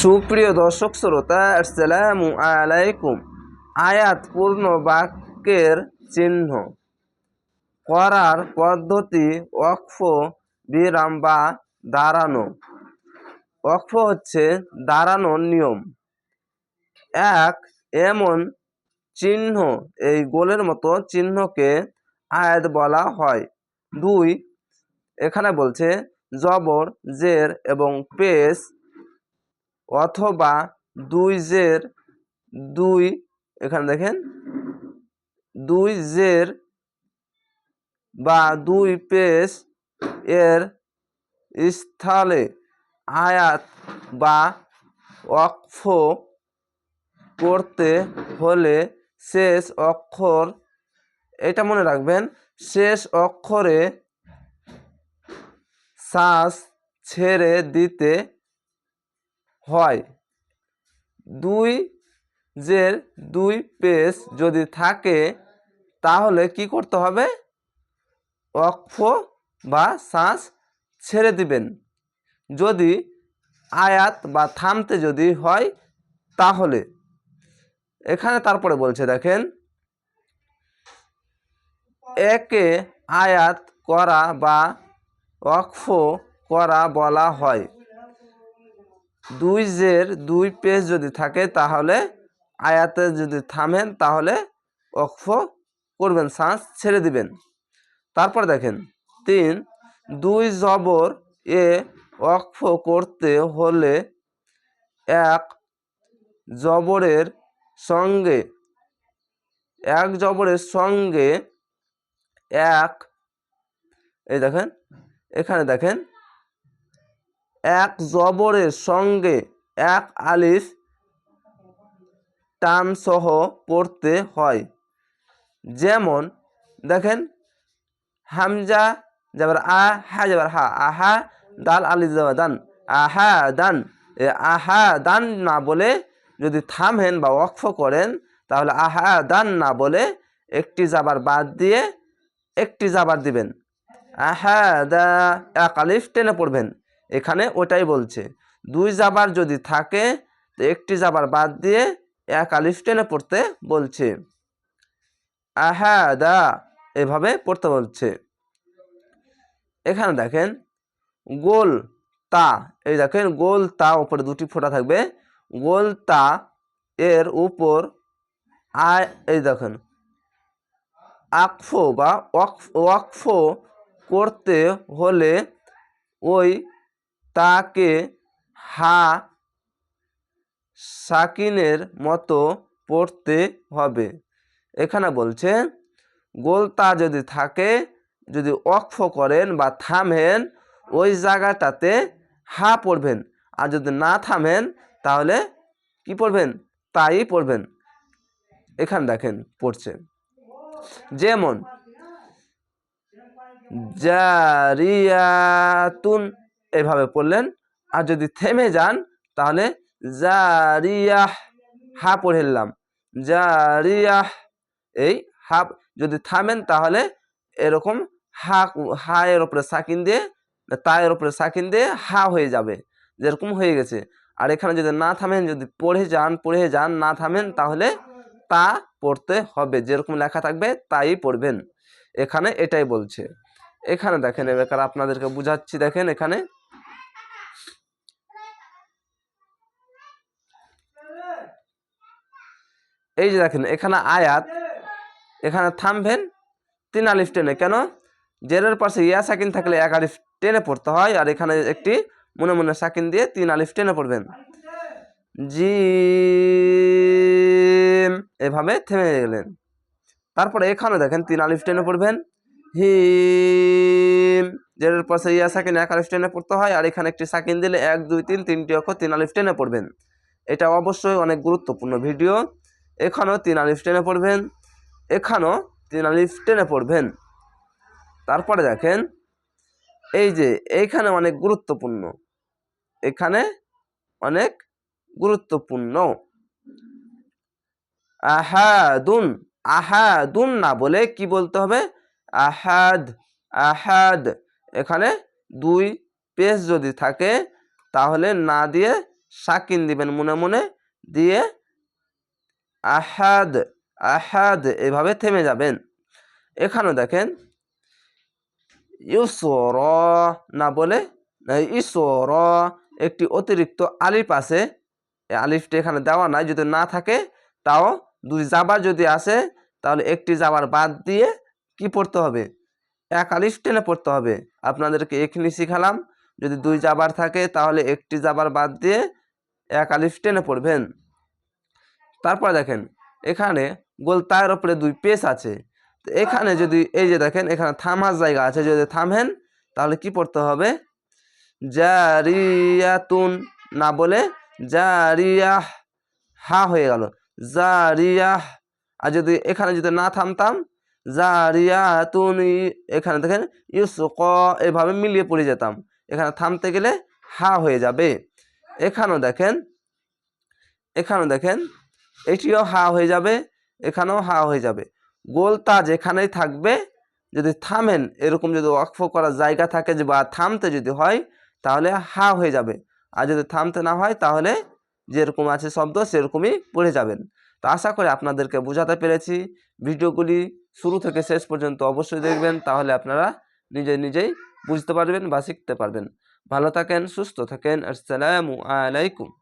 সুপ্রিয় দর্শক শ্রোতা, আসসালামু আলাইকুম। আয়াত পূর্ণ বাক্যের চিহ্ন। করার পদ্ধতি অক্ষ বিরাম বা দাঁড়ানো। অক্ষ হচ্ছে দাঁড়ানোর নিয়ম। এক, এমন চিহ্ন, এই গোলের মতো চিহ্নকে আয়াত বলা হয়। দুই, এখানে বলছে, জবর, জের এবং পেশ অথবা দুই জের দুই, এখানে দেখেন, দুই জের বা দুই পেশ এর স্থলে আয়াত বা অক্ষ করতে হলে শেষ অক্ষর, এটা মনে রাখবেন, শেষ অক্ষরে শ্বাস ছেড়ে দিতে হয়। দুই যে দুই পেজ যদি থাকে, তাহলে কি করতে হবে? অক্ষ বা শ্বাস ছেড়ে দিবেন। যদি আয়াত বা থামতে যদি হয়, তাহলে। এখানে তারপরে বলছে, দেখেন। একে আয়াত করা বা অক্ষ করা বলা হয়। দুই জের দুই পেজ যদি থাকে, তাহলে আয়াতে যদি থামেন, তাহলে অক্ষ করবেন শ্বাস ছেড়ে দিবেন। তারপর দেখেন, তিন, দুই জবর এ অক্ষ করতে হলে এক জবরের সঙ্গে, এক জবরের সঙ্গে এক, এই দেখেন, এখানে দেখেন এক জবরের সঙ্গে এক আলিফ টান সহ পড়তে হয়। যেমন, দেখেন, হামজা, যাবার আ, হা, যাবার হা, আহা, দাল, আলিফ, যাবার দান, আহা দান আহা, দান না বলে যদি থামেন বা অক্ষ করেন, তাহলে আহা, দান না বলে একটি জাবার বাদ দিয়ে একটি জাবার দিবেন। আহা, দা, এক আলিফ টেনে পড়বেন। এখানে ওটাই বলছে। দুই জাবার যদি থাকে, তো একটি জাবার বাদ দিয়ে এক আলিফ টেনে পড়তে বলছে। আহা দা, এভাবে পড়তে বলছে। এখানে দেখেন, গোল তা, এই দেখেন, গোল তা উপরে দুটি ফোঁটা থাকবে। গোল তা এর উপর আয়, এই দেখেন, আকফো বা ওয়াকফ করতে হলে ওই তাকে হা সাকিনের মতো পড়তে হবে। এখানে বলছে, গোলতা যদি থাকে, যদি অক্ষ করেন বা থামেন, ওই জায়গাটাতে হা পড়বেন। আর যদি না থামেন, তাহলে কি পড়বেন? তাই পড়বেন। এখানে দেখেন, পড়ছে। যেমন, জারিয়াতুন এভাবে পড়লেন। আর যদি থেমে যান, তাহলে জারিয়াহ, হা পড়েলাম জারিয়াহ, এই হা, যদি থামেন তাহলে এরকম হা হা এর ওপরে সাকিন দিয়ে তায়ের ওপরে সাকিন দিয়ে হা হয়ে যাবে। যেরকম হয়ে গেছে। আর এখানে যদি না থামেন, যদি পড়ে যান পড়ে যান, না থামেন, তাহলে তা পড়তে হবে। যেরকম লেখা থাকবে, তাই পড়বেন। এখানে এটাই বলছে। এখানে দেখেন, এবার আপনাদেরকে বুঝাচ্ছি, দেখেন এখানে এই যে দেখেন, এখানে আয়াত, এখানে থামবেন, তিন আলিফ টেনে। কেন? জেরের পাশে ইয়া সাকিন থাকলে এক আলিফ টেনে পড়তে হয়, আর এখানে একটি মনে মনে সাকিন দিয়ে তিন আলিফ টেনে পড়বেন। জি এভাবে থেমে গেলেন। তারপরে এখানে দেখেন, তিন আলিফ টেনে পড়বেন। হিম, জেরের পাশে ইয়া সাকিন এক আলিফ টেনে পড়তে হয়, আর এখানে একটি সাকিন দিলে এক, দুই, তিন, তিনটি অক্ষর তিন আলিফ টেনে পড়বেন। এটা অবশ্যই অনেক গুরুত্বপূর্ণ ভিডিও। এখানেও তিন আলিফ টেনে পড়বেন, এখানেও তিন আলিফ টেনে পড়বেন। তারপরে দেখেন, এই যে এইখানে অনেক গুরুত্বপূর্ণ, এখানে অনেক গুরুত্বপূর্ণ। আহাদুন আহাদুন না বলে কি বলতে হবে? আহাদ আহাদ। এখানে দুই পেজ যদি থাকে, তাহলে না দিয়ে সাকিন দিবেন মনে মনে, দিয়ে আহাদ আহাদ, এভাবে থেমে যাবেন। এখানে দেখেন ইউসর না বলে ইসর, একটি অতিরিক্ত আলিফ আছে। আলিফটা এখানে দেওয়া নাই, যদি না থাকে, তাও দুই জাবার যদি আসে তাহলে একটি জাবার বাদ দিয়ে কি পড়তে হবে? এক আলিফ টেনে পড়তে হবে। আপনাদেরকে এখানে শিখালাম, যদি দুই জাবার থাকে, তাহলে একটি জাবার বাদ দিয়ে এক আলিফ টেনে পড়বেন। তারপর দেখেন, এখানে গোলতায়ের ওপরে দুই পেস আছে। তো এখানে যদি এই যে দেখেন, এখানে থামার জায়গা আছে, যদি থামেন, তাহলে কি পড়তে হবে? জারিয়াতুন, না বলে জারিয়াহ, হা হয়ে গেল। জারিয়াহ, আর যদি এখানে যদি না থামতাম, জারিয়াতুন এখানে দেখেন, ইউসুক, এভাবে মিলিয়ে পড়ে যেতাম। এখানে থামতে গেলে হা হয়ে যাবে। এখানেও দেখেন এখানেও দেখেন এটিও হা হয়ে যাবে, এখানেও হা হয়ে যাবে। গোল গোলতা যেখানেই থাকবে, যদি থামেন, এরকম যদি ওয়াকফ করার জায়গা থাকে যে বা থামতে যদি হয়, তাহলে হা হয়ে যাবে। আর যদি থামতে না হয়, তাহলে যেরকম আছে শব্দ, সেরকমই পড়ে যাবেন। তো আশা করি আপনাদেরকে বোঝাতে পেরেছি। ভিডিওগুলি শুরু থেকে শেষ পর্যন্ত অবশ্যই দেখবেন, তাহলে আপনারা নিজে নিজেই বুঝতে পারবেন বা শিখতে পারবেন। ভালো থাকেন, সুস্থ থাকেন, আসসালামু আলাইকুম।